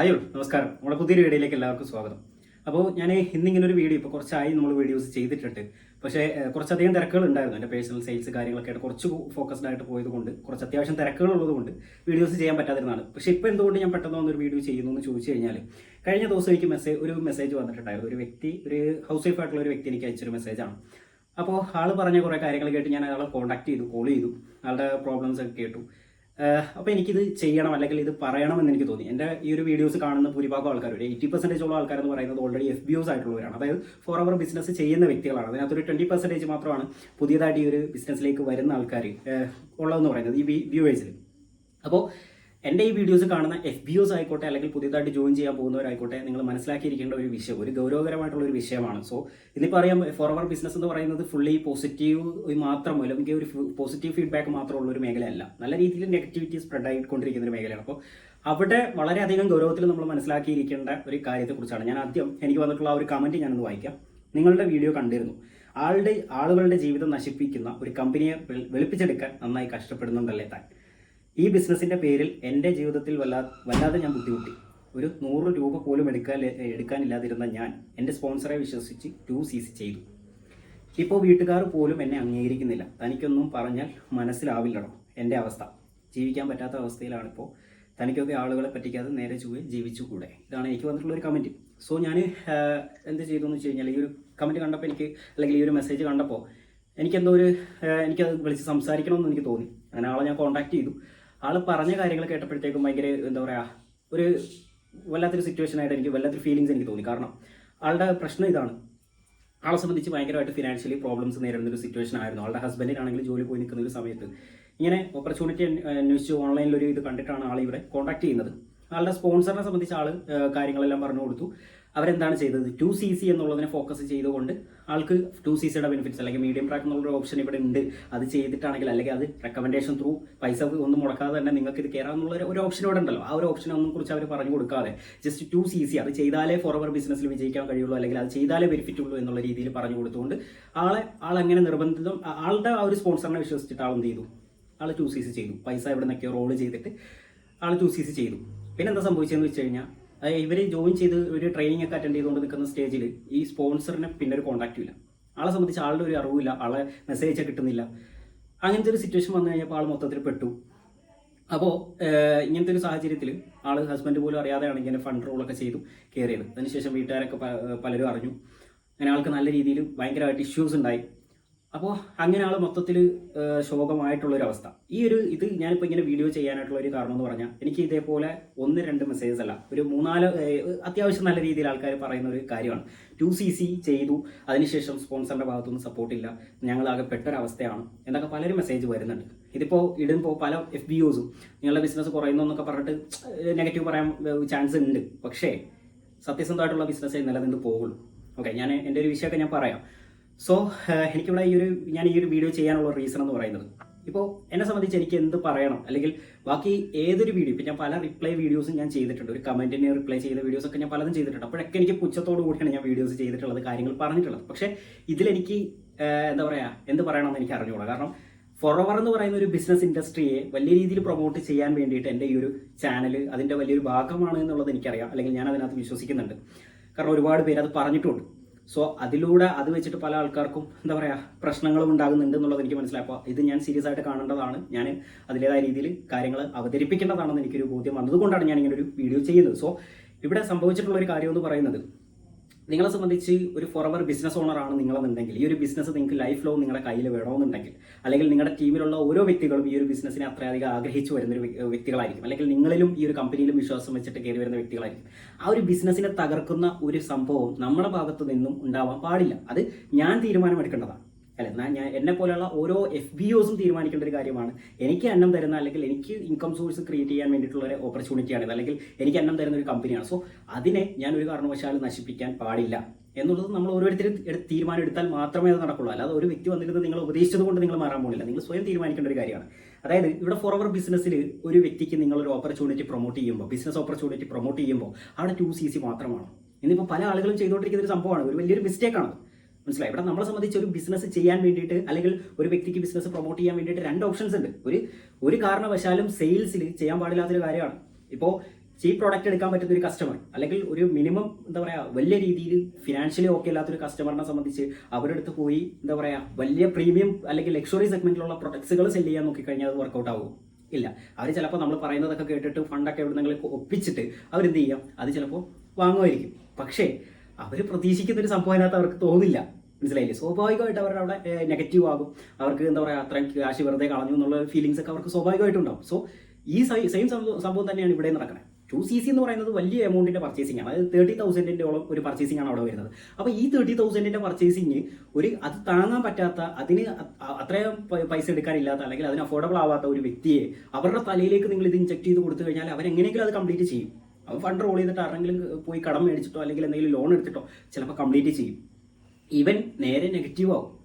ഹായോ നമസ്കാരം. നമ്മുടെ പുതിയൊരു വീഡിയോയിലേക്ക് എല്ലാവർക്കും സ്വാഗതം. അപ്പോൾ ഞാൻ ഇന്നിങ്ങനെ ഒരു വീഡിയോ ഇപ്പോൾ കുറച്ചായി നമ്മൾ വീഡിയോസ് ചെയ്തിട്ടുണ്ട്. പക്ഷേ കുറച്ചധികം തിരക്കുകൾ ഉണ്ടായിരുന്നു. എന്റെ പേഴ്സണൽ സെയിൽസ് കാര്യങ്ങളൊക്കെ ആയിട്ട് കുറച്ച് ഫോക്കസ്ഡ് ആയിട്ട് പോയത് കൊണ്ട് കുറച്ച് അത്യാവശ്യം തിരക്കുകൾ ഉള്ളതുകൊണ്ട് വീഡിയോസ് ചെയ്യാൻ പറ്റാതിരുന്നതാണ്. പക്ഷേ ഇപ്പോൾ എന്തുകൊണ്ട് ഞാൻ പെട്ടെന്ന് വന്നൊരു വീഡിയോ ചെയ്യുന്നു എന്ന് ചോദിച്ചു കഴിഞ്ഞാൽ കഴിഞ്ഞ ദിവസം എനിക്ക് മെസ്സേജ് ഒരു മെസ്സേജ് വന്നിട്ടുണ്ടായിരുന്നു. ഒരു വ്യക്തി ഒരു ഹൗസ് വൈഫ് ആയിട്ടുള്ള ഒരു വ്യക്തി എനിക്ക് അയച്ചൊരു മെസ്സേജാണ്. അപ്പോൾ ആൾ പറഞ്ഞ കുറേ കാര്യങ്ങൾ കേട്ട് ഞാൻ അയാളെ കോൺടാക്ട് ചെയ്തു കോൾ ചെയ്തു. ആളുടെ പ്രോബ്ലംസ് ഒക്കെ കേട്ടു. അപ്പോൾ എനിക്കിത് ചെയ്യണം അല്ലെങ്കിൽ ഇത് പറയണമെന്ന് എനിക്ക് തോന്നി. എന്റെ ഈ ഒരു വീഡിയോസ് കാണുന്ന ഭൂരിഭാഗം ആൾക്കാർ ഒരു എയ്റ്റി പെർസെന്റേജോളം ആൾക്കാർ എന്ന് പറയുന്നത് ഓൾറെഡി എഫ് ബി ആയിട്ടുള്ളവരാണ്. അതായത് ഫോർ അവർ ബിസിനസ് ചെയ്യുന്ന വ്യക്തികളാണ്. അതിനകത്തൊരു ട്വന്റി പെർസെന്റേജ് മാത്രമാണ് പുതിയതായിട്ട് ഈ ഒരു ബിസിനസ്സിലേക്ക് വരുന്ന ആൾക്കാർ ഉള്ളതെന്ന് പറയുന്നത് ഈ വ്യൂവേഴ്സിൽ അപ്പോൾ എന്റെ ഈ വീഡിയോസ് കാണുന്ന എഫ് ബി ഒസ് ആയിക്കോട്ടെ അല്ലെങ്കിൽ പുതിയതായിട്ട് ജോയിൻ ചെയ്യാൻ പോകുന്നവരായിക്കോട്ടെ നിങ്ങൾ മനസ്സിലാക്കിയിരിക്കേണ്ട ഒരു വിഷയം ഒരു ഗൗരവകരമായിട്ടുള്ള ഒരു വിഷയമാണ്. സോ ഇന്നിപ്പോൾ അറിയാം ഫോർവർ ബിസിനസ് എന്ന് പറയുന്നത് ഫുള്ളി പോസിറ്റീവ് മാത്രമോ അല്ലെങ്കിൽ ഒരു പോസിറ്റീവ് ഫീഡ്ബാക്ക് മാത്രമുള്ള ഒരു മേഖലയല്ല. നല്ല രീതിയിൽ നെഗറ്റിവിറ്റി സ്പ്രെഡ് ആയിക്കൊണ്ടിരിക്കുന്ന ഒരു മേഖലയാണ്. അപ്പോൾ അവിടെ വളരെയധികം ഗൗരവത്തിൽ നമ്മൾ മനസ്സിലാക്കിയിരിക്കേണ്ട ഒരു കാര്യത്തെക്കുറിച്ചാണ്. ഞാൻ ആദ്യം എനിക്ക് വന്നിട്ടുള്ള ആ ഒരു കമന്റ് ഞാനൊന്ന് വായിക്കാം. നിങ്ങളുടെ വീഡിയോ കണ്ടിരുന്നു. ആളുടെ ആളുകളുടെ ജീവിതം നശിപ്പിക്കുന്ന ഒരു കമ്പനിയെ വെളുപ്പിച്ചെടുക്കാൻ നന്നായി കഷ്ടപ്പെടുന്നുണ്ടല്ലേ താൻ? ഈ ബിസിനസിന്റെ പേരിൽ എന്റെ ജീവിതത്തിൽ വല്ലാ വല്ലാതെ ഞാൻ ബുദ്ധിമുട്ടി. ഒരു നൂറ് രൂപ പോലും എടുക്കാൻ എടുക്കാനില്ലാതിരുന്ന ഞാൻ എന്റെ സ്പോൺസറെ വിശ്വസിച്ച് ടു സി സി ചെയ്തു. ഇപ്പോൾ വീട്ടുകാർ പോലും എന്നെ അംഗീകരിക്കുന്നില്ല. തനിക്കൊന്നും പറഞ്ഞാൽ മനസ്സിലാവില്ലടോ എന്റെ അവസ്ഥ. ജീവിക്കാൻ പറ്റാത്ത അവസ്ഥയിലാണിപ്പോൾ തനിക്കൊക്കെ ആളുകളെ പറ്റിക്കാതെ നേരെ ചൊവ്വെ ജീവിച്ചു കൂടെ ഇതാണ് എനിക്ക് വന്നിട്ടുള്ള ഒരു കമന്റ് സോ ഞാൻ എന്ത് ചെയ്തു എന്ന് വെച്ച് കഴിഞ്ഞാൽ ഈ ഒരു കമന്റ് കണ്ടപ്പോൾ എനിക്ക് അല്ലെങ്കിൽ ഈ ഒരു മെസ്സേജ് കണ്ടപ്പോൾ എനിക്കെന്തോ ഒരു എനിക്കത് വിളിച്ച് സംസാരിക്കണമെന്ന് എനിക്ക് തോന്നി. അങ്ങനെ ആളെ ഞാൻ കോൺടാക്ട് ചെയ്തു. ആൾ പറഞ്ഞ കാര്യങ്ങൾ കേട്ടപ്പോഴത്തേക്കും ഭയങ്കര എന്താ പറയുക ഒരു വല്ലാത്തൊരു സിറ്റുവേഷൻ ആയിട്ട് എനിക്ക് വല്ലാത്തൊരു ഫീലിങ്സ് എനിക്ക് തോന്നി. കാരണം ആളുടെ പ്രശ്നം ഇതാണ്. ആളെ സംബന്ധിച്ച് ഭയങ്കരമായിട്ട് ഫിനാൻഷ്യലി പ്രോബ്ലംസ് നേരിടുന്ന ഒരു സിറ്റുവേഷൻ ആയിരുന്നു. ആളുടെ ഹസ്ബൻഡിനാണെങ്കിൽ ജോലി പോയി നിൽക്കുന്ന ഒരു സമയത്ത് ഇങ്ങനെ ഓപ്പർച്യൂണിറ്റി അന്വേഷിച്ച് ഓൺലൈനിൽ ഒരു ഇത് കണ്ടിട്ടാണ് ആൾ ഇവിടെ കോൺടാക്ട് ചെയ്യുന്നത്. ആളുടെ സ്പോൺസറിനെ സംബന്ധിച്ച് ആൾ കാര്യങ്ങളെല്ലാം പറഞ്ഞു കൊടുത്തു. അവരെന്താണ് ചെയ്തത്? ടു സി സി എന്നുള്ളതിനെ ഫോക്കസ് ചെയ്തുകൊണ്ട് ആൾക്ക് ടു സി സിയുടെ ബെനിഫിറ്റ്സ് അല്ലെങ്കിൽ മീഡിയം ട്രാക്ക് എന്നുള്ള ഓപ്ഷൻ ഇവിടെ ഉണ്ട്. അത് ചെയ്തിട്ടാണെങ്കിൽ അല്ലെങ്കിൽ അത് റെക്കമെൻഡേഷൻ ത്രൂ പൈസ ഒന്നും മുടക്കാതെ തന്നെ നിങ്ങൾക്ക് ഇത് കയറാം എന്നുള്ള ഒരു ഓപ്ഷൻ ഇവിടെ ഉണ്ടല്ലോ. ആ ഒരു ഓപ്ഷൻ ഒന്നും കുറിച്ച് അവർ പറഞ്ഞു കൊടുക്കാതെ ജസ്റ്റ് ടു സി സി അത് ചെയ്താലേ ഫോർ അവർ ബിസിനസ്സിൽ വിജയിക്കാൻ കഴിയുള്ളൂ അല്ലെങ്കിൽ അത് ചെയ്താലേ ബെനിഫിറ്റ് ഉള്ളൂ എന്നുള്ള രീതിയിൽ പറഞ്ഞു കൊടുത്തുകൊണ്ട് ആളെ ആളെങ്ങനെ നിർബന്ധിതം ആ- ആളുടെ ആ ഒരു സ്പോൺസറിനെ വിശ്വസിച്ചിട്ട് ആൾ എന്ത് ചെയ്തു ആൾ ടു സി സി ചെയ്തു. പൈസ ഇവിടെ നിന്നൊക്കെ റോൾ ചെയ്തിട്ട് ആൾ ടു സി സി ചെയ്തു. പിന്നെ എന്താ സംഭവിച്ചതെന്ന് വെച്ച് കഴിഞ്ഞാൽ ഇവർ ജോയിൻ ചെയ്ത് ഒരു ട്രെയിനിങ് ഒക്കെ അറ്റൻഡ് ചെയ്തുകൊണ്ട് നിൽക്കുന്ന സ്റ്റേജിൽ ഈ സ്പോൺസറിനെ പിന്നെ ഒരു കോൺടാക്റ്റും ഇല്ല. ആളെ സംബന്ധിച്ച് ആളുടെ ഒരു അറിവില്ല ആളെ മെസ്സേജ് കിട്ടുന്നില്ല. അങ്ങനത്തെ ഒരു സിറ്റുവേഷൻ വന്നു കഴിഞ്ഞപ്പോൾ ആൾ മൊത്തത്തിൽ പെട്ടു. അപ്പോൾ ഇങ്ങനത്തെ ഒരു സാഹചര്യത്തിൽ ആൾ ഹസ്ബൻഡ് പോലും അറിയാതെയാണ് ഇങ്ങനെ ഫണ്ട് റോളൊക്കെ ചെയ്തു കയറിയത് അതിനുശേഷം വീട്ടുകാരൊക്കെ പലരും അറിഞ്ഞു. അങ്ങനെ ആൾക്ക് നല്ല രീതിയിൽ ഭയങ്കരമായിട്ട് ഇഷ്യൂസ് ഉണ്ടായി. അപ്പോൾ അങ്ങനെ ആൾ മൊത്തത്തിൽ ശോകമായിട്ടുള്ളൊരവസ്ഥ. ഈ ഒരു ഇത് ഞാനിപ്പോൾ ഇങ്ങനെ വീഡിയോ ചെയ്യാനായിട്ടുള്ള ഒരു കാരണം എന്ന് പറഞ്ഞാൽ എനിക്ക് ഇതേപോലെ ഒന്ന് രണ്ട് മെസ്സേജസ് അല്ല ഒരു മൂന്നാൽ അത്യാവശ്യം നല്ല രീതിയിൽ ആൾക്കാർ പറയുന്ന ഒരു കാര്യമാണ്. ടു സി സി ചെയ്തു അതിനുശേഷം സ്പോൺസറിന്റെ ഭാഗത്തുനിന്ന് സപ്പോർട്ടില്ല ഞങ്ങളാകെ പെട്ടൊരവസ്ഥയാണ് എന്നൊക്കെ പലരും മെസ്സേജ് വരുന്നുണ്ട്. ഇതിപ്പോൾ ഇടുമ്പോൾ പല എഫ് ബി ഒസും നിങ്ങളുടെ ബിസിനസ് കുറയുന്നു എന്നൊക്കെ പറഞ്ഞിട്ട് നെഗറ്റീവ് പറയാൻ ചാൻസ് ഉണ്ട്. പക്ഷേ സത്യസന്ധമായിട്ടുള്ള ബിസിനസ്സേ നിലനിന്ന് പോകുള്ളൂ. ഓക്കെ ഞാൻ എന്റെ ഒരു വിഷയമൊക്കെ ഞാൻ പറയാം. സോ എനിക്കിവിടെ ഈ ഒരു ഞാൻ ഈ ഒരു വീഡിയോ ചെയ്യാനുള്ള റീസൺ എന്ന് പറയുന്നത്. ഇപ്പോൾ എന്നെ സംബന്ധിച്ച് എനിക്ക് എന്ത് പറയണം? അല്ലെങ്കിൽ ബാക്കി ഏതൊരു വീഡിയോ ഇപ്പം ഞാൻ പല റിപ്ലൈ വീഡിയോസും ഞാൻ ചെയ്തിട്ടുണ്ട്. ഒരു കമന്റിന് റിപ്ലൈ ചെയ്ത വീഡിയോസ് ഒക്കെ ഞാൻ പലതും ചെയ്തിട്ടുണ്ട്. അപ്പോഴൊക്കെ എനിക്ക് പുച്ഛത്തോടു കൂടിയാണ് ഞാൻ വീഡിയോസ് ചെയ്തിട്ടുള്ളത് കാര്യങ്ങൾ പറഞ്ഞിട്ടുള്ളത്. പക്ഷേ ഇതിലെനിക്ക് എന്താ പറയുക എന്ത് പറയണമെന്ന് എനിക്ക് അറിഞ്ഞുകൂടാ. കാരണം ഫോറവർ എന്ന് പറയുന്ന ഒരു ബിസിനസ് ഇൻഡസ്ട്രിയെ വലിയ രീതിയിൽ പ്രൊമോട്ട് ചെയ്യാൻ വേണ്ടിയിട്ട് എന്റെ ഈ ഒരു ചാനൽ അതിന്റെ വലിയൊരു ഭാഗമാണ് എന്നുള്ളത് എനിക്കറിയാം. അല്ലെങ്കിൽ ഞാൻ അതിനകത്ത് വിശ്വസിക്കുന്നുണ്ട്. കാരണം ഒരുപാട് പേര് അത് പറഞ്ഞിട്ടുണ്ട്. സോ അതിലൂടെ അത് വെച്ചിട്ട് പല ആൾക്കാർക്കും എന്താ പറയുക പ്രശ്നങ്ങളും ഉണ്ടാകുന്നുണ്ട് എന്നുള്ളത് എനിക്ക് മനസ്സിലായി. ഇത് ഞാൻ സീരിയസ് ആയിട്ട് കാണേണ്ടതാണ്. ഞാൻ അതിന്റെതായ രീതിയിൽ കാര്യങ്ങൾ അവതരിപ്പിക്കേണ്ടതാണെന്ന് എനിക്കൊരു ബോധ്യം വന്നതുകൊണ്ടാണ് ഞാൻ ഇങ്ങനെ ഒരു വീഡിയോ ചെയ്യുന്നത്. സോ ഇവിടെ സംഭവിച്ചിട്ടുള്ള ഒരു കാര്യം എന്ന് പറയുന്നത് നിങ്ങളെ സംബന്ധിച്ച് ഒരു ഫോറവർ ബിസിനസ് ഓണർ ആണ് നിങ്ങളെന്നുണ്ടെങ്കിൽ ഈ ഒരു ബിസിനസ് നിങ്ങൾക്ക് ലൈഫ് ലോങ് നിങ്ങളുടെ കയ്യിൽ വേണമെന്നുണ്ടെങ്കിൽ അല്ലെങ്കിൽ നിങ്ങളുടെ ടീമിലുള്ള ഓരോ വ്യക്തികളും ഈ ഒരു ബിസിനസ്സിനെ അത്രയധികം ആഗ്രഹിച്ചു വരുന്ന ഒരു വ്യക്തികളായിരിക്കും. അല്ലെങ്കിൽ നിങ്ങളിലും ഈ ഒരു കമ്പനിയിലും വിശ്വാസം വെച്ചിട്ട് കയറി വരുന്ന വ്യക്തികളായിരിക്കും. ആ ഒരു ബിസിനസ്സിനെ തകർക്കുന്ന ഒരു സംഭവം നമ്മുടെ ഭാഗത്തു നിന്നും ഉണ്ടാവാൻ പാടില്ല. അത് ഞാൻ തീരുമാനമെടുക്കേണ്ടതാണ്. അല്ലെ ഞാൻ ഞാൻ എന്നെ പോലെയുള്ള ഓരോ എഫ് ബി ഒസും തീരുമാനിക്കേണ്ട ഒരു കാര്യമാണ്. എനിക്ക് അന്നം തരുന്ന അല്ലെങ്കിൽ എനിക്ക് ഇൻകം സോഴ്സ് ക്രിയേറ്റ് ചെയ്യാൻ വേണ്ടിയിട്ടുള്ള ഒരു ഓപ്പർച്യൂണിറ്റിയാണ് അല്ലെങ്കിൽ എനിക്ക് അന്നം തരുന്ന ഒരു കമ്പനിയാണ് സോ അതിനെ ഞാൻ ഒരു കാരണവശാലും നശിപ്പിക്കാൻ പാടില്ല എന്നുള്ളത് നമ്മൾ ഓരോരുത്തരും തീരുമാനം എടുത്താൽ മാത്രമേ അത് നടക്കുള്ളൂ. അല്ലാതെ ഒരു വ്യക്തി വന്നിരുന്നത് നിങ്ങൾ ഉപദേശിച്ചത് കൊണ്ട് നിങ്ങൾ മാറാൻ പോകുന്നില്ല നിങ്ങൾ സ്വയം തീരുമാനിക്കേണ്ട ഒരു കാര്യമാണ്. അതായത് ഇവിടെ ഫോറവർ ബിസിനസ്സിൽ ഒരു വ്യക്തിക്ക് നിങ്ങൾ ഒരു ഓപ്പർച്യൂണിറ്റി പ്രൊമോട്ട് ചെയ്യുമ്പോൾ ബിസിനസ് ഓപ്പർച്യൂണിറ്റി പ്രൊമോട്ട് ചെയ്യുമ്പോൾ അവിടെ ടു സി സി മാത്രമാണ്. ഇന്നിപ്പോൾ പല ആളുകളും ചെയ്തുകൊണ്ടിരിക്കുന്ന ഒരു സംഭവമാണ്. ഒരു വലിയൊരു മിസ്റ്റേക്കാണ് മനസ്സിലായി. ഇവിടെ നമ്മളെ സംബന്ധിച്ച് ഒരു ബിസിനസ് ചെയ്യാൻ വേണ്ടിയിട്ട് അല്ലെങ്കിൽ ഒരു വ്യക്തിക്ക് ബിസിനസ് പ്രൊമോട്ട് ചെയ്യാൻ വേണ്ടിയിട്ട് രണ്ട് ഓപ്ഷൻസ് ഉണ്ട്. ഒരു ഒരു കാരണവശാലും സെയിൽസിൽ ചെയ്യാൻ പാടില്ലാത്തൊരു കാര്യമാണ്. ഇപ്പോൾ ചീപ്പ് പ്രോഡക്റ്റ് എടുക്കാൻ പറ്റുന്ന ഒരു കസ്റ്റമർ അല്ലെങ്കിൽ ഒരു മിനിമം എന്താ പറയുക വലിയ രീതിയിൽ ഫിനാൻഷ്യലി ഓക്കെ അല്ലാത്തൊരു കസ്റ്റമറിനെ സംബന്ധിച്ച് അവരുടെ അടുത്ത് പോയി എന്താ പറയുക വലിയ പ്രീമിയം അല്ലെങ്കിൽ ലക്ഷറി സെഗ്മെന്റിലുള്ള പ്രൊഡക്ട്സുകൾ സെൽ ചെയ്യാൻ നോക്കിക്കഴിഞ്ഞാൽ അത് വർക്കൗട്ട് ആകും ഇല്ല. അവർ ചിലപ്പോൾ നമ്മൾ പറയുന്നതൊക്കെ കേട്ടിട്ട് ഫണ്ടൊക്കെ എവിടെ നിങ്ങൾ ഒപ്പിച്ചിട്ട് അവരെന്ത് ചെയ്യാം? അത് ചിലപ്പോൾ വാങ്ങുമായിരിക്കും. പക്ഷേ അവർ പ്രതീക്ഷിക്കുന്ന ഒരു സംഭവം അതിനകത്ത് അവർക്ക് തോന്നില്ല. മനസ്സിലായില്ലേ? സ്വാഭാവികമായിട്ട് അവരുടെ അവിടെ നെഗറ്റീവ് ആകും. അവർക്ക് എന്താ പറയുക അത്രയും ക്യാഷ് വെറുതെ കളഞ്ഞു എന്നുള്ള ഫീലിങ്സ് ഒക്കെ അവർക്ക് സ്വാഭാവികമായിട്ടുണ്ടാവും. സോ ഈ സെയിം സംഭവം തന്നെയാണ് ഇവിടെ നടക്കുന്നത് ടു സി സി എന്ന് പറയുന്നത് വലിയ എമൗണ്ടിന്റെ പർച്ചേസിംഗ് ആണ്. അതായത് തേർട്ടി തൗസൻഡിന്റെ ഓളം ഒരു പർച്ചേസിംഗ് ആണ് അവിടെ വരുന്നത്. അപ്പോൾ ഈ തേർട്ടി തൗസൻഡിന്റെ പർച്ചേസിംഗ് ഒരു അത് താങ്ങാൻ പറ്റാത്ത അതിന് അത്രയും പൈസ എടുക്കാനില്ലാത്ത അല്ലെങ്കിൽ അതിന് അഫോർഡബിൾ ആവാത്ത ഒരു വ്യക്തിയെ അവരുടെ തലയിലേക്ക് നിങ്ങൾ ഇത് ഇഞ്ചെക്ട് ചെയ്ത് കൊടുത്തു കഴിഞ്ഞാൽ അവർ എങ്ങനെയെങ്കിലും അത് കംപ്ലീറ്റ് ചെയ്യും. അവർ ഫണ്ട് റോൾ ചെയ്തിട്ട് ആരെങ്കിലും പോയി കടം മേടിച്ചിട്ടോ അല്ലെങ്കിൽ എന്തെങ്കിലും ലോൺ എടുത്തിട്ടോ ചിലപ്പോൾ കംപ്ലീറ്റ് ചെയ്യും. ഇവൻ നേരെ നെഗറ്റീവ് ആവും.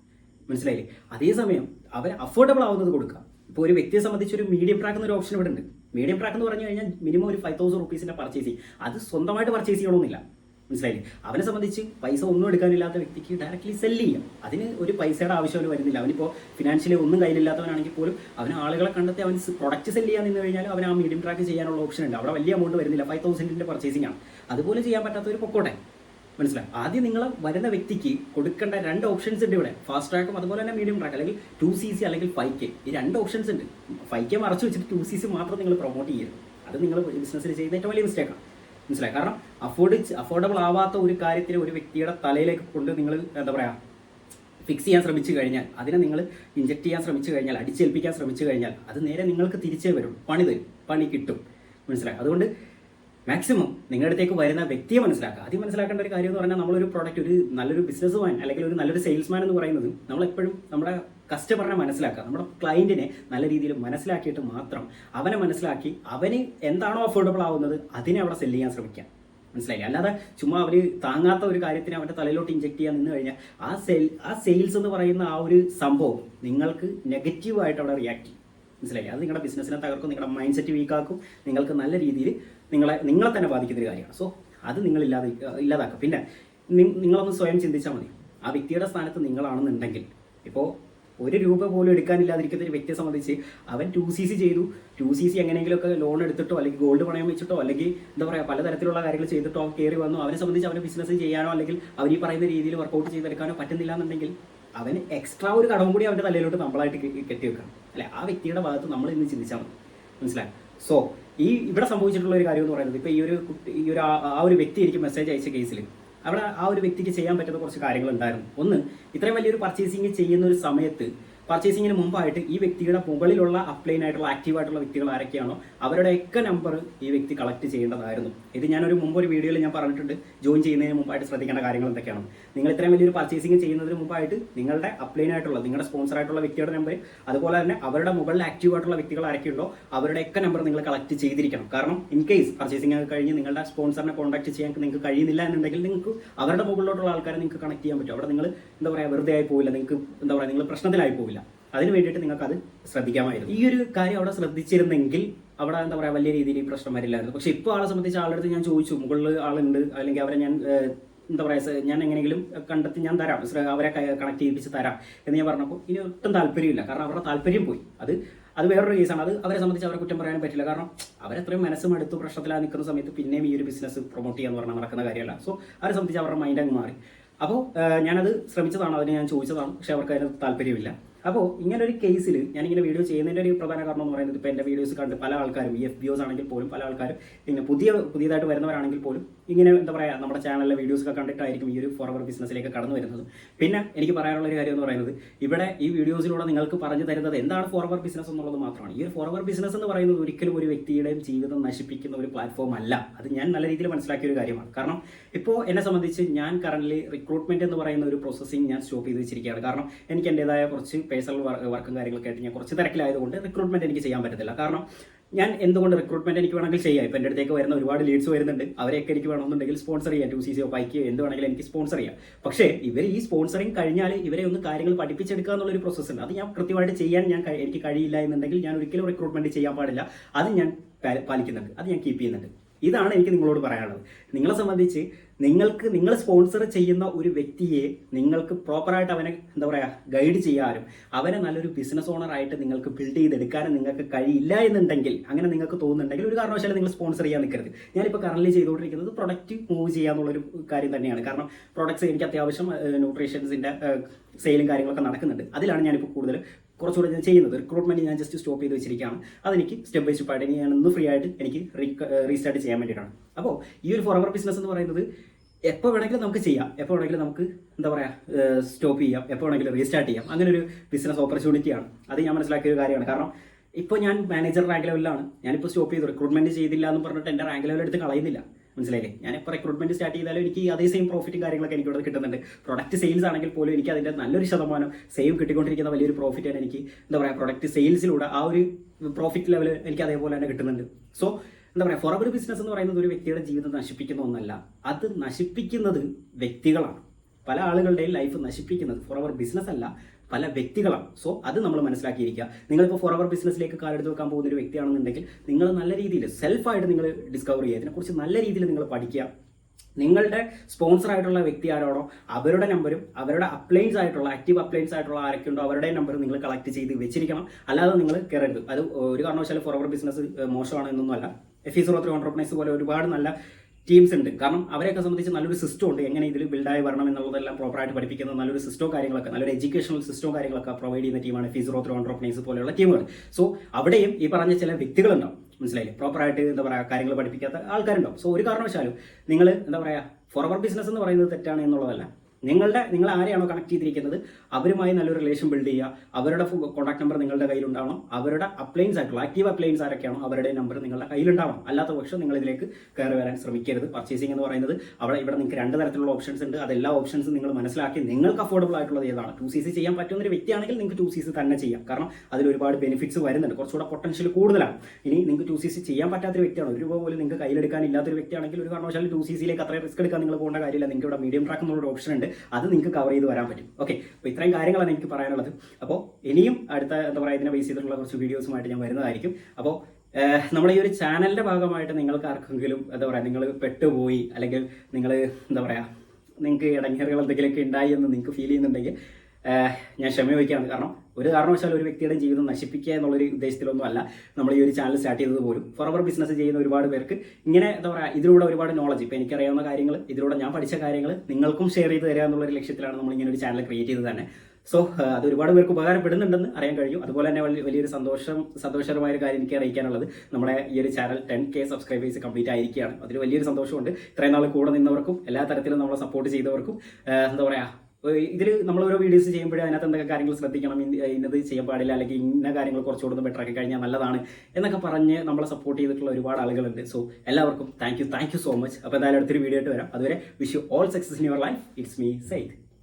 മനസ്സിലായില്ലേ? അതേസമയം അവർ അഫോർഡബിൾ ആവുന്നത് കൊടുക്കുക ഇപ്പോൾ ഒരു വ്യക്തിയെ സംബന്ധിച്ച് ഒരു മീഡിയം ട്രാക്ക് എന്നൊരു ഓപ്ഷൻ ഇവിടെ ഉണ്ട് മീഡിയം ട്രാക്ക് എന്ന് പറഞ്ഞു കഴിഞ്ഞാൽ മിനിമം ഒരു ഫൈവ് തൗസൻഡ് റുപ്പീസിന്റെ പർച്ചേസ് ചെയ്യും. അത് സ്വന്തമായിട്ട് പർച്ചേസ് ചെയ്യണമെന്നില്ല. മനസ്സിലായില്ലേ? അവനെ സംബന്ധിച്ച് പൈസ ഒന്നും എടുക്കാനില്ലാത്ത വ്യക്തിക്ക് ഡയറക്റ്റ്ലി സെല്ല് ചെയ്യാം. അതിന് ഒരു പൈസയുടെ ആവശ്യം അവന് വരുന്നില്ല. അവനിപ്പോൾ ഫിനാൻഷ്യലി ഒന്നും കയ്യിലില്ലാത്തവനാണെങ്കിൽ പോലും അവന് ആളുകളെ കണ്ടെത്തി അവൻ പ്രൊഡക്റ്റ് സെല്ല് ചെയ്യാൻ നിന്ന് കഴിഞ്ഞാൽ അവൻ ആ മീഡിയം ട്രാക്ക് ചെയ്യാനുള്ള ഓപ്ഷൻ ഉണ്ട്. അവിടെ വലിയ എമൗണ്ട് വരുന്നില്ല. ഫൈവ് തൗസൻഡിന്റെ പർച്ചേസിംഗ് ആണ്. അതുപോലെ ചെയ്യാൻ പറ്റാത്ത ഒരു പൊക്കോട്ടെ. മനസ്സിലായി? ആദ്യം നിങ്ങൾ വരുന്ന വ്യക്തിക്ക് കൊടുക്കേണ്ട രണ്ട് ഓപ്ഷൻസ് ഉണ്ട് ഇവിടെ. ഫാസ്റ്റ് ട്രാക്കും അതുപോലെ തന്നെ മീഡിയം ട്രാക്ക് അല്ലെങ്കിൽ ടു സി സി അല്ലെങ്കിൽ ഫൈവ് കെ ഈ രണ്ട് ഓപ്ഷൻസ് ഉണ്ട്. ഫൈവ് കെ മറച്ചു വെച്ചിട്ട് ടു സി സി മാത്രം നിങ്ങൾ പ്രൊമോട്ട് ചെയ്യരുത്. അത് നിങ്ങൾ ബിസിനസ്സിൽ ചെയ്യുന്ന ഏറ്റവും വലിയ മിസ്റ്റേക്കാണ് മനസ്സിലായി? കാരണം അഫോർഡ് അഫോർഡബിൾ ആവാത്ത ഒരു കാര്യത്തിൽ ഒരു വ്യക്തിയുടെ തലയിലേക്ക് കൊണ്ട് നിങ്ങൾ എന്താ പറയുക ഫിക്സ് ചെയ്യാൻ ശ്രമിച്ചു കഴിഞ്ഞാൽ അതിനെ നിങ്ങൾ ഇഞ്ചക്ട് ചെയ്യാൻ ശ്രമിച്ചു കഴിഞ്ഞാൽ അടിച്ചേൽപ്പിക്കാൻ ശ്രമിച്ചു കഴിഞ്ഞാൽ അത് നേരെ നിങ്ങൾക്ക് തിരിച്ചേ വരും. പണി തരും. പണി കിട്ടും. മനസ്സിലായി? അതുകൊണ്ട് മാക്സിമം നിങ്ങളുടെ അടുത്തേക്ക് വരുന്ന വ്യക്തിയെ മനസ്സിലാക്കുക. ആദ്യം മനസ്സിലാക്കേണ്ട ഒരു കാര്യം എന്ന് പറഞ്ഞാൽ നമ്മളൊരു പ്രോഡക്റ്റ് ഒരു നല്ലൊരു ബിസിനസ് മാൻ അല്ലെങ്കിൽ ഒരു നല്ലൊരു സെയിൽസ്മാൻ എന്ന് പറയുന്നത് നമ്മളെപ്പോഴും നമ്മുടെ കസ്റ്റമറിനെ മനസ്സിലാക്കുക. നമ്മുടെ ക്ലയന്റിനെ നല്ല രീതിയിൽ മനസ്സിലാക്കിയിട്ട് മാത്രം അവനെ മനസ്സിലാക്കി അവന് എന്താണോ അഫോർഡബിൾ ആവുന്നത് അതിനെ അവിടെ സെല്ല് ചെയ്യാൻ ശ്രമിക്കാം മനസ്സിലായില്ലേ? അല്ലാതെ ചുമ്മാ അവർ താങ്ങാത്ത ഒരു കാര്യത്തിന് അവന്റെ തലയിലോട്ട് ഇഞ്ചെക്ട് ചെയ്യാൻ നിന്ന് കഴിഞ്ഞാൽ ആ സെൽ ആ സെയിൽസ് എന്ന് പറയുന്ന ആ ഒരു സംഭവം നിങ്ങൾക്ക് നെഗറ്റീവായിട്ട് അവിടെ റിയാക്ട് ചെയ്യും. മനസ്സിലായി അത് നിങ്ങളുടെ ബിസിനസ്സിനെ തകർക്കും നിങ്ങളുടെ മൈൻഡ് സെറ്റ് വീക്കാക്കും നിങ്ങൾക്ക് നല്ല രീതിയിൽ നിങ്ങളെ നിങ്ങളെ തന്നെ ബാധിക്കുന്ന ഒരു കാര്യമാണ്. സോ അത് നിങ്ങൾ ഇല്ലാതെ ഇല്ലാതാക്കുക. പിന്നെ നിങ്ങളൊന്ന് സ്വയം ചിന്തിച്ചാൽ മതി. ആ വ്യക്തിയുടെ സ്ഥാനത്ത് നിങ്ങളാണെന്നുണ്ടെങ്കിൽ ഇപ്പോൾ ഒരു രൂപ പോലും എടുക്കാനില്ലാതിരിക്കുന്ന ഒരു വ്യക്തിയെ സംബന്ധിച്ച് അവൻ ടു സി സി ചെയ്തു. ടു സി സി എങ്ങനെയെങ്കിലുമൊക്കെ ലോൺ എടുത്തിട്ടോ അല്ലെങ്കിൽ ഗോൾഡ് പണയം വെച്ചിട്ടോ അല്ലെങ്കിൽ എന്താ പറയുക പലതരത്തിലുള്ള കാര്യങ്ങൾ ചെയ്തിട്ടോ കയറി വന്നു. അവനെ സംബന്ധിച്ച് അവന് ബിസിനസ് ചെയ്യാനോ അല്ലെങ്കിൽ അവൻ ഈ പറയുന്ന രീതിയിൽ വർക്കൗട്ട് ചെയ്തെടുക്കാനോ പറ്റുന്നില്ല എന്നുണ്ടെങ്കിൽ അവന് എക്സ്ട്രാ ഒരു കടവും കൂടി അവന്റെ തലയിലോട്ട് നമ്മളായിട്ട് കെട്ടി വെക്കണം അല്ലെ? ആ വ്യക്തിയുടെ ഭാഗത്ത് നമ്മൾ ഇന്ന് ചിന്തിച്ചാൽ മതി. മനസ്സിലായി? സോ ഈ ഇവിടെ സംഭവിച്ചിട്ടുള്ള ഒരു കാര്യം എന്ന് പറയുന്നത് ഇപ്പോൾ ഈ ഒരു കുട്ടി ഈ ഒരു ആ- ആ ഒരു വ്യക്തി എനിക്ക് മെസ്സേജ് അയച്ച കേസിൽ അവിടെ ആ ഒരു വ്യക്തിക്ക് ചെയ്യാൻ പറ്റുന്ന കുറച്ച് കാര്യങ്ങൾ ഉണ്ടായിരുന്നു. ഒന്ന് ഇത്രയും വലിയൊരു പർച്ചേസിങ് ചെയ്യുന്ന ഒരു സമയത്ത് പർച്ചേസിങ്ങിന് മുമ്പായിട്ട് ഈ വ്യക്തിയുടെ മുകളിലുള്ള അപ്ലൈൻ ആയിട്ടുള്ള ആക്റ്റീവ് ആയിട്ടുള്ള വ്യക്തികൾ ആരൊക്കെയാണോ അവരുടെ അവരുടെയൊക്കെ നമ്പർ ഈ വ്യക്തി കളക്ട് ചെയ്യേണ്ടതായിരുന്നു. ഇത് ഞാനൊരു മുമ്പ് ഒരു വീഡിയോയിൽ ഞാൻ പറഞ്ഞിട്ടുണ്ട്. ജോയിൻ ചെയ്യുന്നതിന് മുമ്പായിട്ട് ശ്രദ്ധിക്കേണ്ട കാര്യങ്ങൾ എന്തൊക്കെയാണ്? നിങ്ങൾ ഇത്രയും വലിയൊരു പർച്ചേസിങ് ചെയ്യുന്നതിന് മുമ്പായിട്ട് നിങ്ങളുടെ അപ്ലൈൻ ആയിട്ടുള്ള നിങ്ങളുടെ സ്പോൺസർ ആയിട്ടുള്ള വ്യക്തിയുടെ നമ്പർ അതുപോലെ തന്നെ അവരുടെ മുകളിൽ ആക്റ്റീവ് ആയിട്ടുള്ള വ്യക്തികൾ ആരൊക്കെയുണ്ടോ അവരുടെയൊക്കെ നമ്പർ നിങ്ങൾ കളക്ട് ചെയ്തിരിക്കണം. കാരണം ഇൻ കേസ് പർച്ചേസിംഗ് ഒക്കെ കഴിഞ്ഞ് നിങ്ങളുടെ സ്പോൺസറിനെ കോൺടാക്ട് ചെയ്യാൻ നിങ്ങൾക്ക് കഴിയുന്നില്ല എന്നുണ്ടെങ്കിൽ നിങ്ങൾക്ക് അവരുടെ മുകളിലോട്ടുള്ള ആൾക്കാരെ നിങ്ങൾക്ക് കണക്ട് ചെയ്യാൻ പറ്റും. അവിടെ നിങ്ങൾ എന്താ പറയുക വെറുതെ ആയി പോവില്ല. നിങ്ങൾക്ക് എന്താ പറയുക നിങ്ങൾ പ്രശ്നത്തിലായി പോവില്ല. അതിന് വേണ്ടിയിട്ട് നിങ്ങൾക്ക് അത് ശ്രദ്ധിക്കാമായിരുന്നു. ഈ ഒരു കാര്യം അവിടെ ശ്രദ്ധിച്ചിരുന്നെങ്കിൽ അവിടെ എന്താ പറയുക വലിയ രീതിയിൽ ഈ പ്രശ്നം വരില്ലായിരുന്നു. പക്ഷെ ഇപ്പോൾ ആളെ സംബന്ധിച്ച് ആളുടെ അടുത്ത് ഞാൻ ചോദിച്ചു മുകളിൽ ആളുണ്ട് അല്ലെങ്കിൽ അവരെ ഞാൻ എന്താ പറയുക ഞാൻ എങ്ങനെയെങ്കിലും കണ്ടെത്തി ഞാൻ തരാം അവരെ കണക്ട് ചെയ്യിപ്പിച്ച് തരാം എന്ന് ഞാൻ പറഞ്ഞപ്പോൾ ഇനി ഒട്ടും താല്പര്യമില്ല. കാരണം അവരുടെ താല്പര്യം പോയി. അത് അത് വേറൊരു കേസാണ് അത് അവരെ സംബന്ധിച്ച് അവരെ കുറ്റം പറയാൻ പറ്റില്ല. കാരണം അവരെത്രയും മനസ്സും എടുത്തു പ്രശ്നത്തിലാ നിൽക്കുന്ന സമയത്ത് പിന്നെയും ഈ ഒരു ബിസിനസ് പ്രൊമോട്ട് ചെയ്യാന്ന് പറഞ്ഞാൽ നടക്കുന്ന കാര്യമല്ല. സോ അവരെ സംബന്ധിച്ച് അവരുടെ മൈൻഡ് അങ്ങ് മാറി. അപ്പോൾ ഞാനത് ശ്രമിച്ചതാണ്. അതിന് ഞാൻ ചോദിച്ചതാണ്. പക്ഷെ അവർക്ക് അതിന് താല്പര്യമില്ല. അപ്പോൾ ഇങ്ങനെ ഒരു കേസിൽ ഞാനിങ്ങനെ വീഡിയോ ചെയ്യുന്നതിന്റെ ഒരു പ്രധാന കാരണം എന്ന് പറയുന്നത് ഇപ്പോൾ എന്റെ വീഡിയോസ് കണ്ട് പല ആൾക്കാരും ഈ എഫ് ബി ഒസ് ആണെങ്കിൽ പോലും പല ആൾക്കാരും ഇങ്ങനെ പുതിയ പുതിയതായിട്ട് വരുന്നവരാണെങ്കിൽ പോലും ഇങ്ങനെ എന്താ പറയുക നമ്മുടെ ചാനലിലെ വീഡിയോസ് ഒക്കെ കണ്ടിട്ടായിരിക്കും ഈ ഒരു ഫോർവർ ബിസിനസ്സിലേക്ക് കടന്നു വരുന്നത്. പിന്നെ എനിക്ക് പറയാനുള്ള ഒരു കാര്യം എന്ന് പറയുന്നത് ഇവിടെ ഈ വീഡിയോസിലൂടെ നിങ്ങൾക്ക് പറഞ്ഞു തരുന്നത് എന്താണ് ഫോർവർ ബിസിനസ് എന്നുള്ളത് മാത്രമാണ്. ഈ ഒരു ഫോർവർ ബിസിനസ് എന്ന് പറയുന്നത് ഒരിക്കലും ഒരു വ്യക്തിയുടെയും ജീവിതം നശിപ്പിക്കുന്ന ഒരു പ്ലാറ്റ്ഫോം അല്ല. അത് ഞാൻ നല്ല രീതിയിൽ മനസ്സിലാക്കിയ ഒരു കാര്യമാണ്. കാരണം ഇപ്പോൾ എന്നെ സംബന്ധിച്ച് ഞാൻ കറണ്ട്ലി റിക്രൂട്ട്മെന്റ് എന്ന് പറയുന്ന ഒരു പ്രോസസ്സിംഗ് ഞാൻ സ്റ്റോപ്പ് ചെയ്ത് വെച്ചിരിക്കുകയാണ്. കാരണം എനിക്ക് എന്റെതായ കുറച്ച് പേഴ്സണൽ വർക്കും കാര്യങ്ങളൊക്കെ ആയിട്ട് ഞാൻ കുറച്ച് തിരക്കിലായതുകൊണ്ട് റിക്രൂട്ട്മെന്റ് എനിക്ക് ചെയ്യാൻ പറ്റത്തില്ല. കാരണം ഞാൻ എന്തുകൊണ്ട് റിക്രൂട്ട്മെന്റ് എനിക്ക് വേണമെങ്കിൽ ചെയ്യാം? ഇപ്പം എന്റെ അടുത്തേക്ക് വരുന്ന ഒരുപാട് ലീഡ്സ് വരുന്നുണ്ട്. അവരെയൊക്കെ എനിക്ക് വേണമെന്നുണ്ടെങ്കിൽ സ്പോൺസർ ചെയ്യാം. ടു സി സിയോ പൈക്കോ എന്ത് വേണമെങ്കിലും എനിക്ക് സ്പോൺസർ ചെയ്യാം. പക്ഷേ ഇവർ ഈ സ്പോൺസറിങ് കഴിഞ്ഞാൽ ഇവരെ ഒന്ന് കാര്യങ്ങൾ പഠിപ്പിച്ചെടുക്കുക എന്നുള്ളൊരു പ്രോസസ്സ് ഉണ്ട്. അത് ഞാൻ കൃത്യമായിട്ട് ചെയ്യാൻ ഞാൻ എനിക്ക് കഴിയില്ല എന്നുണ്ടെങ്കിൽ ഞാൻ ഒരിക്കലും റിക്രൂട്ട്മെന്റ് ചെയ്യാൻ പാടില്ല. അത് ഞാൻ പാലിക്കുന്നുണ്ട്. അത് ഞാൻ കീപ്പ് ചെയ്യുന്നുണ്ട്. ഇതാണ് എനിക്ക് നിങ്ങളോട് പറയാനുള്ളത്. നിങ്ങളെ സംബന്ധിച്ച് നിങ്ങൾക്ക് നിങ്ങൾ സ്പോൺസർ ചെയ്യുന്ന ഒരു വ്യക്തിയെ നിങ്ങൾക്ക് പ്രോപ്പറായിട്ട് അവനെ എന്താ പറയുക ഗൈഡ് ചെയ്യാനും അവനെ നല്ലൊരു ബിസിനസ് ഓണർ ആയിട്ട് നിങ്ങൾക്ക് ബിൽഡ് ചെയ്തെടുക്കാനും നിങ്ങൾക്ക് കഴിയില്ല എന്നുണ്ടെങ്കിൽ അങ്ങനെ നിങ്ങൾക്ക് തോന്നുന്നുണ്ടെങ്കിൽ ഒരു കാരണവശാലും നിങ്ങൾ സ്പോൺസർ ചെയ്യാൻ നിൽക്കരുത്. ഞാനിപ്പോൾ കറൻലി ചെയ്തുകൊണ്ടിരിക്കുന്നത് പ്രൊഡക്റ്റ് മൂവ് ചെയ്യാന്നുള്ളൊരു കാര്യം തന്നെയാണ്. കാരണം പ്രൊഡക്ട്സ് എനിക്ക് അത്യാവശ്യം ന്യൂട്രീഷൻസിന്റെ സെയിലും കാര്യങ്ങളൊക്കെ നടക്കുന്നുണ്ട്. അതിലാണ് ഞാനിപ്പോൾ കൂടുതൽ കുറച്ചുകൂടെ ഞാൻ ചെയ്യുന്നത്. റിക്രൂട്ട്മെന്റ് ഞാൻ ജസ്റ്റ് സ്റ്റോപ്പ് ചെയ്ത് വെച്ചിരിക്കുകയാണ്. അതെനിക്ക് സ്റ്റെപ്പ് ബൈ സ്റ്റെപ്പ് ആയിട്ട് ഞാൻ ഒന്ന് ഫ്രീ ആയിട്ട് എനിക്ക് റീസ്റ്റാർട്ട് ചെയ്യാൻ വേണ്ടിയിട്ടാണ്. അപ്പോൾ ഈ ഒരു ഫോർ അവർ ബിസിനസ് എന്ന് പറയുന്നത് എപ്പോൾ വേണമെങ്കിലും നമുക്ക് ചെയ്യാം. എപ്പോൾ വേണമെങ്കിലും നമുക്ക് എന്താ പറയുക സ്റ്റോപ്പ് ചെയ്യാം. എപ്പോൾ വേണമെങ്കിലും റീസ്റ്റാർട്ട് ചെയ്യാം. അങ്ങനെ ഒരു ബിസിനസ് ഓപ്പർച്യൂണിറ്റിയാണ് അത് ഞാൻ മനസ്സിലാക്കിയ ഒരു കാര്യമാണ്. കാരണം ഇപ്പോൾ ഞാൻ മാനേജർ റാങ്ക് ലെവലിലാണ് ഞാനിപ്പോൾ സ്റ്റോപ്പ് ചെയ്ത്. റിക്രൂട്ട്മെന്റ് ചെയ്തില്ല എന്ന് പറഞ്ഞിട്ട് എന്റെ റാങ്ക് ലെവൽ എടുത്ത് കളയുന്നില്ല. മനസ്സിലായില്ലേ? ഇപ്പോൾ റിക്രൂട്ട്മെന്റ് സ്റ്റാർട്ട് ചെയ്താലും എനിക്ക് അതേ സെയിം പ്രോഫിറ്റും കാര്യങ്ങളൊക്കെ എനിക്ക് ഇവിടെ കിട്ടുന്നുണ്ട്. പ്രൊഡക്റ്റ് സെയിൽസ് ആണെങ്കിൽ പോലും എനിക്ക് അതിന്റെ നല്ലൊരു ശതമാനം സെയിം കിട്ടിക്കൊണ്ടിരിക്കുന്ന വലിയൊരു പ്രോഫിറ്റാണ് എനിക്ക് എന്താ പറയുക പ്രൊഡക്റ്റ് സെയിൽസിലൂടെ ആ ഒരു പ്രോഫിറ്റ് ലെവൽ എനിക്ക് അതേപോലെ തന്നെ കിട്ടുന്നുണ്ട്. സോ എന്താ പറയുക ഫോറബിൾ ബിസിനസ് എന്ന് പറയുന്നത് ഒരു വ്യക്തിയുടെ ജീവിതം നശിപ്പിക്കുന്ന ഒന്നല്ല. അത് നശിപ്പിക്കുന്നത് വ്യക്തികളാണ്. പല ആളുകളുടെയും ലൈഫ് നശിപ്പിക്കുന്നത് ഫോറവർ ബിസിനസ് അല്ല. പല വ്യക്തികളാണ്. സോ അത് നമ്മൾ മനസ്സിലാക്കിയിരിക്കുക. നിങ്ങളിപ്പോൾ അവർ ബിസിനസ്സിലേക്ക് കാലെടുത്ത് വെക്കാൻ പോകുന്ന ഒരു വ്യക്തിയാണെന്നുണ്ടെങ്കിൽ നിങ്ങൾ നല്ല രീതിയിൽ സെൽഫായിട്ട് നിങ്ങൾ ഡിസ്കവർ ചെയ്യുക. ഇതിനെക്കുറിച്ച് നല്ല രീതിയിൽ നിങ്ങൾ പഠിക്കുക. നിങ്ങളുടെ സ്പോൺസർ ആയിട്ടുള്ള വ്യക്തി ആരോടോ അവരുടെ നമ്പരും അവരുടെ അപ്ലൈൻസ് ആയിട്ടുള്ള ആക്റ്റീവ് അപ്ലൈൻസ് ആയിട്ടുള്ള ആരൊക്കെ ഉണ്ടോ അവരുടെ നമ്പർ നിങ്ങൾ കളക്ട് ചെയ്ത് വെച്ചിരിക്കണം. അല്ലാതെ നിങ്ങൾ കയറരുത്. അത് ഒരു കാരണവശാലും ഫോർ അവർ ബിസിനസ് മോശമാണ് എന്നൊന്നുമല്ല. എഫ് ഇ സീറോ ത്രീ പോലെ ഒരുപാട് നല്ല ടീംസ് ഉണ്ട്. കാരണം അവരെയൊക്കെ സംബന്ധിച്ച് നല്ലൊരു സിസ്റ്റം ഉണ്ട്. എങ്ങനെ ഇതിൽ ബിൽഡായി വരണം എന്നുള്ളതെല്ലാം പ്രോപ്പറായിട്ട് പഠിപ്പിക്കുന്ന നല്ലൊരു സിസ്റ്റോ കാര്യങ്ങളൊക്കെ നല്ലൊരു എഡ്യൂക്കേഷണൽ സിസ്റ്റോ കാര്യങ്ങളൊക്കെ പ്രൊവൈഡ് ചെയ്യുന്ന ടീമാണ് ഫിസറോ ത്രോ പോലെയുള്ള ടീമുകൾ സോ അവിടെയും ഈ പറഞ്ഞ ചില വ്യക്തികളുണ്ടാവും. മനസ്സിലായില്ലേ? പ്രോപ്പറായിട്ട് എന്താ പറയുക കാര്യങ്ങൾ പഠിപ്പിക്കാത്ത ആൾക്കാരുണ്ടാവും. സോ ഒരു കാരണവശാലും നിങ്ങൾ എന്താ പറയുക ഫോർവർ ബിസിനസ് എന്ന് പറയുന്നത് തെറ്റാണ് എന്നുള്ളതല്ല. നിങ്ങളുടെ നിങ്ങൾ ആരെയാണോ കണക്ട് ചെയ്തിരിക്കുന്നത് അവരുമായി നല്ലൊരു റിലേഷൻ ബിൽഡ് ചെയ്യുക. അവരുടെ കോൺടാക്ട് നമ്പർ നിങ്ങളുടെ കയ്യിലുണ്ടാവണം. അവരുടെ അപ്ലയൻസ് ആയിട്ടുള്ള ആക്റ്റീവ് അപ്ലയൻസ് ആരൊക്കെയാണോ അവരുടെ നമ്പർ നിങ്ങളുടെ കയ്യിലുണ്ടാവണം. അല്ലാത്ത പക്ഷം നിങ്ങൾ ഇതിലേക്ക് കയറി വരാൻ ശ്രമിക്കരുത്. പർച്ചേസിംഗ് എന്ന് പറയുന്നത് അവിടെ ഇവിടെ നിങ്ങൾക്ക് രണ്ട് തരത്തിലുള്ള ഓപ്ഷൻസ് ഉണ്ട്. അതെല്ലാ ഓപ്ഷൻസും നിങ്ങൾ മനസ്സിലാക്കി നിങ്ങൾക്ക് അഫോർഡബിൾ ആയിട്ടുള്ളത് ഏതാണ്? ടു സി സി ചെയ്യാൻ പറ്റുന്ന ഒരു വ്യക്തിയാണെങ്കിൽ നിങ്ങൾക്ക് ടു സി സി തന്നെ ചെയ്യാം. കാരണം അതിൽ ഒരുപാട് ബെനിഫിറ്റ്സ് വരുന്നുണ്ട്. കുറച്ചുകൂടെ പൊട്ടൻഷ്യൽ കൂടുതലാണ്. ഇനി നിങ്ങൾക്ക് ടു സി സി ചെയ്യാൻ പറ്റാത്തൊരു വ്യക്തിയാണ് ഒരു രൂപ പോലും നിങ്ങൾക്ക് കയ്യിലെടുക്കാൻ ഇല്ലാത്തൊരു വ്യക്തിയാണെങ്കിൽ ഒരു കാരണവശാലും ടു സി സിയിലേക്ക് അത്ര റിസ്ക് എടുക്കാൻ നിങ്ങൾ പോകേണ്ട കാര്യമില്ല. നിങ്ങൾക്ക് ഇവിടെ മീഡിയം ട്രാക്ക് എന്നുള്ള ഓപ്ഷൻ ഉണ്ട്. അത് നിങ്ങൾക്ക് കവർ ചെയ്ത് വരാൻ പറ്റും. ഓക്കെ അപ്പോൾ ഇത്രയും കാര്യങ്ങളാണ് എനിക്ക് പറയാനുള്ളത്. അപ്പോൾ ഇനിയും അടുത്ത എന്താ പറയുക ഇതിനെ ബേസ് ചെയ്തിട്ടുള്ള കുറച്ച് വീഡിയോസുമായിട്ട് ഞാൻ വരുന്നതായിരിക്കും. അപ്പോൾ നമ്മൾ ഈ ഒരു ചാനലിന്റെ ഭാഗമായിട്ട് നിങ്ങൾക്ക് ആർക്കെങ്കിലും എന്താ പറയുക നിങ്ങൾ പെട്ടുപോയി അല്ലെങ്കിൽ നിങ്ങൾ എന്താ പറയുക നിങ്ങൾക്ക് ഇടങ്ങേറുകൾ എന്തെങ്കിലുമൊക്കെ ഉണ്ടായി എന്ന് നിങ്ങൾക്ക് ഫീൽ ചെയ്യുന്നുണ്ടെങ്കിൽ ഞാൻ ക്ഷമ ചോദിക്കുകയാണ് കാരണം ഒരു കാരണവശാലും ഒരു വ്യക്തിയുടെ ജീവിതം നശിപ്പിക്കുക എന്നുള്ളൊരു ഉദ്ദേശത്തിലൊന്നും അല്ല നമ്മൾ ഈ ഒരു ചാനൽ സ്റ്റാർട്ട് ചെയ്തത് പോലും. ഫോറവർ ബിസിനസ് ചെയ്യുന്ന ഒരുപാട് പേർക്ക് ഇങ്ങനെ എന്താ പറയുക ഇതിലൂടെ ഒരുപാട് നോളജ് ഇപ്പോൾ എനിക്കറിയാവുന്ന കാര്യങ്ങൾ ഇതിലൂടെ ഞാൻ പഠിച്ച കാര്യങ്ങൾ നിങ്ങൾക്കും ഷെയർ ചെയ്ത് തരിക എന്നുള്ള ഒരു ലക്ഷ്യത്തിലാണ് നമ്മൾ ഇങ്ങനെ ഒരു ചാനൽ ക്രിയേറ്റ് ചെയ്തത് തന്നെ. സോ അത് ഒരുപാട് പേർക്ക് ഉപകാരപ്പെടുന്നുണ്ടെന്ന് അറിയാൻ കഴിയും അതുപോലെ തന്നെ വലിയൊരു സന്തോഷം സന്തോഷകരമായ ഒരു കാര്യം എനിക്ക് അറിയിക്കാനുള്ളത് നമ്മുടെ ഈ ഒരു channel ten K subscribers complete ആയിരിക്കുകയാണ്. അതിൽ വലിയൊരു സന്തോഷമുണ്ട്. ഇത്രയും നാൾ കൂടെ നിന്നവർക്കും എല്ലാ തരത്തിലും നമ്മളെ സപ്പോർട്ട് ചെയ്തവർക്കും എന്താ പറയുക ഇതിൽ നമ്മൾ ഓരോ വീഡിയോസ് ചെയ്യുമ്പോഴേ അതിനകത്ത് എന്തൊക്കെ കാര്യങ്ങൾ ശ്രദ്ധിക്കണം ഇന്ന- ഇന്നത് ചെയ്യാൻ പാടില്ല അല്ലെങ്കിൽ ഇന്ന കാര്യങ്ങൾ കുറച്ചുകൂടെ ബെറ്റർ ആക്കി കഴിഞ്ഞാൽ നല്ലതാണ് എന്നൊക്കെ പറഞ്ഞ് നമ്മളെ സപ്പോർട്ട് ചെയ്തിട്ടുള്ള ഒരുപാട് ആളുകളുണ്ട്. സോ എല്ലാവർക്കും thank you thank you so much അപ്പോൾ എന്തായാലും അടുത്തൊരു വീഡിയോ ആയിട്ട് വരാം. അതുവരെ wish you all success in your life it's me Syed